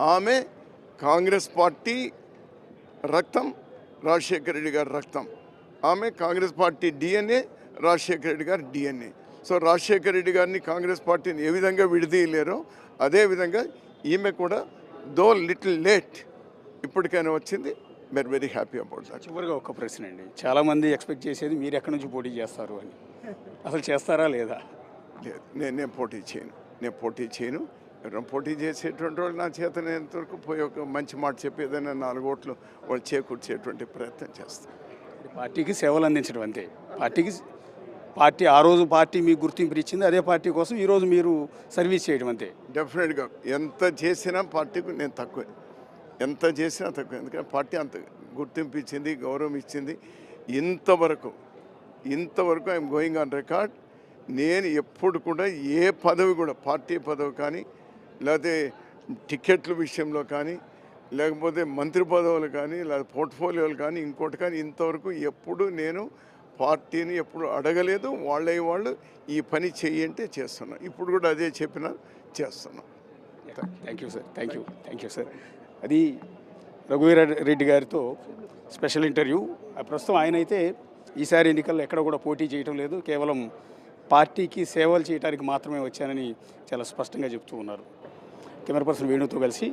ఆమె కాంగ్రెస్ పార్టీ రక్తం రాజశేఖర రెడ్డి గారి రక్తం. ఆమె కాంగ్రెస్ పార్టీ డిఎన్ఏ రాజశేఖర రెడ్డి గారి డిఎన్ఏ. సో రాజశేఖర రెడ్డి గారిని కాంగ్రెస్ పార్టీని ఏ విధంగా విడదీయలేరో అదేవిధంగా ఈమె కూడా దో లిటిల్ లేట్ ఇప్పటికైనా వచ్చింది. Very very happy about that చివరిగా ఒక ప్రశ్న అండి. చాలామంది ఎక్స్పెక్ట్ చేసేది మీరు ఎక్కడి నుంచి పోటీ చేస్తారు అని. అసలు చేస్తారా లేదా? లేదు నేను నేను పోటీ చేయను. నేను పోటీ చేయను. ఎవరైనా పోటీ చేసేటువంటి వాళ్ళు నా చేతనేంత వరకు పోయి ఒక మంచి మాట చెప్పి ఏదైనా నాలుగు ఓట్లు వాళ్ళు చేకూర్చేటువంటి ప్రయత్నం చేస్తాను. పార్టీకి సేవలు అందించడం అంతే. పార్టీకి పార్టీ ఆ రోజు పార్టీ మీకు గుర్తింపు ఇచ్చింది అదే పార్టీ కోసం ఈరోజు మీరు సర్వీస్ చేయడం అంతే. డెఫినెట్గా. ఎంత చేసినా పార్టీకి నేను తక్కువే. ఎంత చేసినా తక్కువ. ఎందుకంటే పార్టీ అంత గుర్తింపు ఇచ్చింది గౌరవం ఇచ్చింది. ఇంతవరకు ఇంతవరకు ఐఎమ్ గోయింగ్ ఆన్ రికార్డ్. నేను ఎప్పుడు కూడా ఏ పదవి కూడా పార్టీ పదవి కానీ లేకపోతే టికెట్ల విషయంలో కానీ లేకపోతే మంత్రి పదవులు కానీ లేదా పోర్ట్ఫోలియోలు కానీ ఇంకోటి కానీ ఇంతవరకు ఎప్పుడు నేను పార్టీని ఎప్పుడు అడగలేదు. వాళ్ళే వాళ్ళు ఈ పని చెయ్యంటే చేస్తున్నాను ఇప్పుడు కూడా అదే చెప్పినా చేస్తున్నాం thank you sir thank you thank you sir అది రఘువీర రెడ్డి గారితో స్పెషల్ ఇంటర్వ్యూ. ప్రస్తుతం ఆయన అయితే ఈసారి ఎన్నికల్లో ఎక్కడ కూడా పోటీ చేయటం లేదు. కేవలం పార్టీకి సేవలు చేయడానికి మాత్రమే వచ్చానని చాలా స్పష్టంగా చెప్తూ ఉన్నారు. కెమెరా పర్సన్ వేణుతో కలిసి